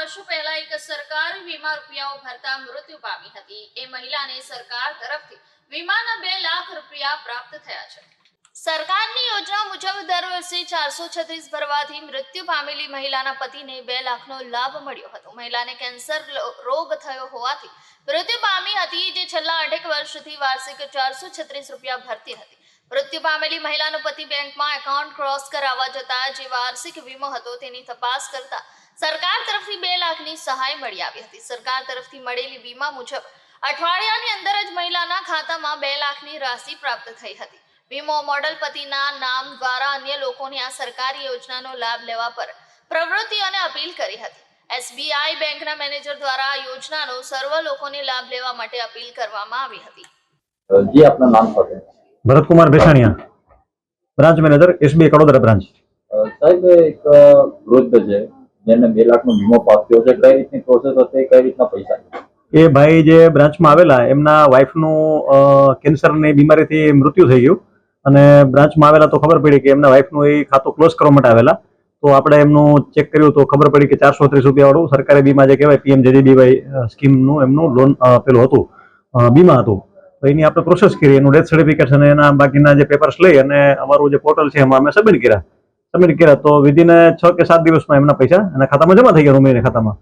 વર્ષો પહેલા એક સરકારી વીમા રૂપિયાઓ ભરતા મૃત્યુ પામી હતી. એ મહિલાને સરકાર તરફથી વીમાના બે લાખ રૂપિયા પ્રાપ્ત થયા છે. સરકારની યોજના મુજબ દર વર્ષે ચારસો છત્રીસ ભરવાથી મૃત્યુ પામેલી મહિલાના પતિને બે લાખનો લાભ મળ્યો હતો. મહિલાને કેન્સર રોગ થયો હોવાથી મૃત્યુ પામી હતી જે છેલ્લા અઢેક વર્ષથી વાર્ષિક ચારસો છત્રીસ રૂપિયા ભરતી હતી. મૃત્યુ પામેલી મહિલાનો પતિ બેંકમાં એકાઉન્ટ ક્રોસ કરાવવા જતા જે વાર્ષિક વીમો હતો તેની તપાસ કરતા સરકાર તરફથી બે લાખની સહાય મળી આવી હતી. સરકાર તરફથી મળેલી વીમા મુજબ અઠવાડિયાની અંદર જ મહિલાના ખાતામાં બે લાખની રાશિ પ્રાપ્ત થઈ હતી. વીમો મોડલ પતિના નામ દ્વારા અન્ય લોકોની આ સરકારી યોજનાનો લાભ લેવા પર પ્રવૃત્તિ અને અપીલ કરી હતી. એસબીઆઈ બેંકના મેનેજર દ્વારા આ યોજનાનો સર્વ લોકોને લાભ લેવા માટે અપીલ કરવામાં આવી હતી. જી આપના નામ સાથે Bharatkumar Bhesaniya. Branch manager SBI Kadodara branch. સાહેબ એક વૃદ્ધ છે જેને બે લાખનો વીમો પાસ થયો છે. કઈ રીતની પ્રોસેસ હતી કઈ રીતના પૈસા? એ ભાઈ જે બ્રાન્ચમાં આવેલા એમના વાઈફનું કેન્સરની બીમારીથી મૃત્યુ થઈ ગયું. અને બ્રાન્ચમાં આવેલા તો ખબર પડી કે એમના વાઇફનું એ ખાતું ક્લોઝ કરવા માટે આવેલા. તો આપણે એમનું ચેક કર્યું તો ખબર પડી કે ચારસો ત્રીસ રૂપિયાવાળું સરકારી બીમા જે કહેવાય પીએમ જેજીબીવાય સ્કીમનું એમનું લોન પેલું હતું બીમા હતું. તો એની આપણે પ્રોસેસ કરી, એનું ડેથ સર્ટિફિકેટ અને એના બાકીના જે પેપર્સ લઈ અને અમારું જે પોર્ટલ છે એમાં અમે સબમિટ કર્યા. સબમિટ કર્યા તો વિધિન છ કે સાત દિવસમાં એમના પૈસા એના ખાતામાં જમા થઈ ગયા રૂમીના ખાતામાં.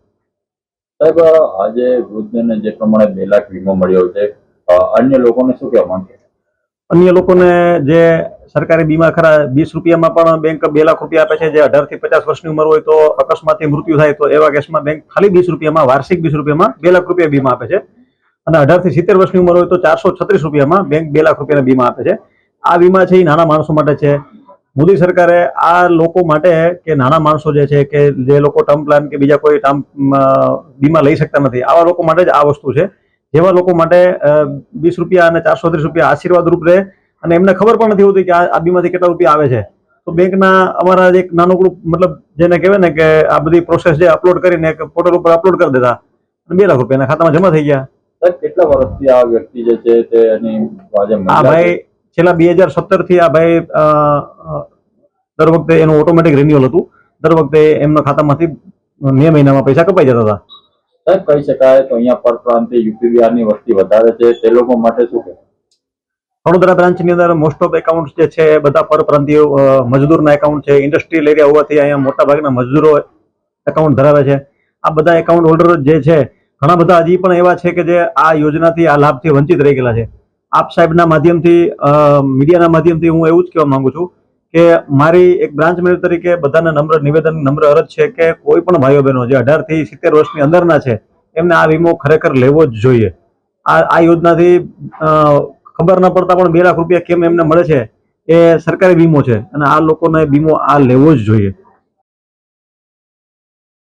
સાહેબ આજે વૃદ્ધને જે પ્રમાણે બે લાખ વીમો મળ્યો છે અન્ય લોકોને શું કહેવા માંગે અન્ય લોકોને જે સરકારી બીમા ખરા વીસ રૂપિયામાં પણ બેંક બે લાખ રૂપિયા આપે છે, જે અઢારથી પચાસ વર્ષની ઉંમર હોય તો અકસ્માતથી મૃત્યુ થાય તો એવા કેસમાં બેંક ખાલી વીસ રૂપિયામાં, વાર્ષિક વીસ રૂપિયામાં બે લાખ રૂપિયા બીમા આપે છે. અને અઢારથી સિત્તેર વર્ષની ઉંમર હોય તો ચારસો છત્રીસ રૂપિયામાં બેંક બે લાખ રૂપિયાના બીમા આપે છે. આ વીમા છે એ નાના માણસો માટે છે. મોદી સરકારે આ લોકો માટે કે નાના માણસો જે છે કે જે લોકો ટર્મ પ્લાન કે બીજા કોઈ ટર્મ બીમા લઈ શકતા નથી, આવા લોકો માટે જ આ વસ્તુ છે. જેવા લોકો માટે વીસ રૂપિયા અને ચારસો ત્રીસ રૂપિયા આશીર્વાદ રૂપ રહે. અને એમને ખબર પણ નથી હોતી કે આ બીમાથી કેટલા રૂપિયા આવે છે. તો બેંકના અમારા એક નાનકડું મતલબ જેને કહેવાય ને કે આ બધી પ્રોસેસ જે અપલોડ કરીને એક પોર્ટલ ઉપર અપલોડ કરી દેતા. અને બે લાખ રૂપિયાના ખાતામાં જમા થઈ ગયા. સર કેટલા વર્ષથી આ વ્યક્તિ જે છે તે એની આ ભાઈ છેલ્લા બે હજાર સત્તરથી આ ભાઈ દર વખતે એનું ઓટોમેટિક રિન્યુઅલ હતું. દર વખતે એમના ખાતામાંથી મે મહિનામાં પૈસા કપાઈ જતા હતા. સાહેબ કહી શકાય તો અહીંયા પર પ્રાંતે યુપી બિહારની વસ્તી વધારે છે. તે લોકો માટે શું કહેવાય વડોદરા બ્રાન્ચની અંદર મોસ્ટ ઓફ એકાઉન્ટ જે છે, બધા પરપ્રાંતિયો મજદૂરના એકાઉન્ટ છે. ઇન્ડસ્ટ્રીયલ એરિયા હોવાથી અહીંયા મોટા ભાગના મજદૂરો એકાઉન્ટ ધરાવે છે. આ બધા એકાઉન્ટ હોલ્ડર જે છે, ઘણા બધા હજી પણ એવા છે કે જે આ યોજનાથી, આ લાભથી વંચિત રહી ગયેલા છે. આપ સાહેબના માધ્યમથી મીડિયાના માધ્યમથી હું એવું જ કહેવા માંગુ છું કે મારી એક બ્રાન્ચ મેનેજર તરીકે બધાને નમ્ર નિવેદન, નમ્ર અરજ છે કે કોઈ પણ ભાઈઓ બહેનો જે અઢારથી સિત્તેર વર્ષની અંદરના છે, એમને આ વીમો ખરેખર લેવો જ જોઈએ. આ આ યોજનાથી ખબર ન પડતા પણ બે લાખ રૂપિયા કેમ એમને મળે છે એ સરકારી વીમો છે અને આ લોકોને વીમો આ લેવો જ જોઈએ.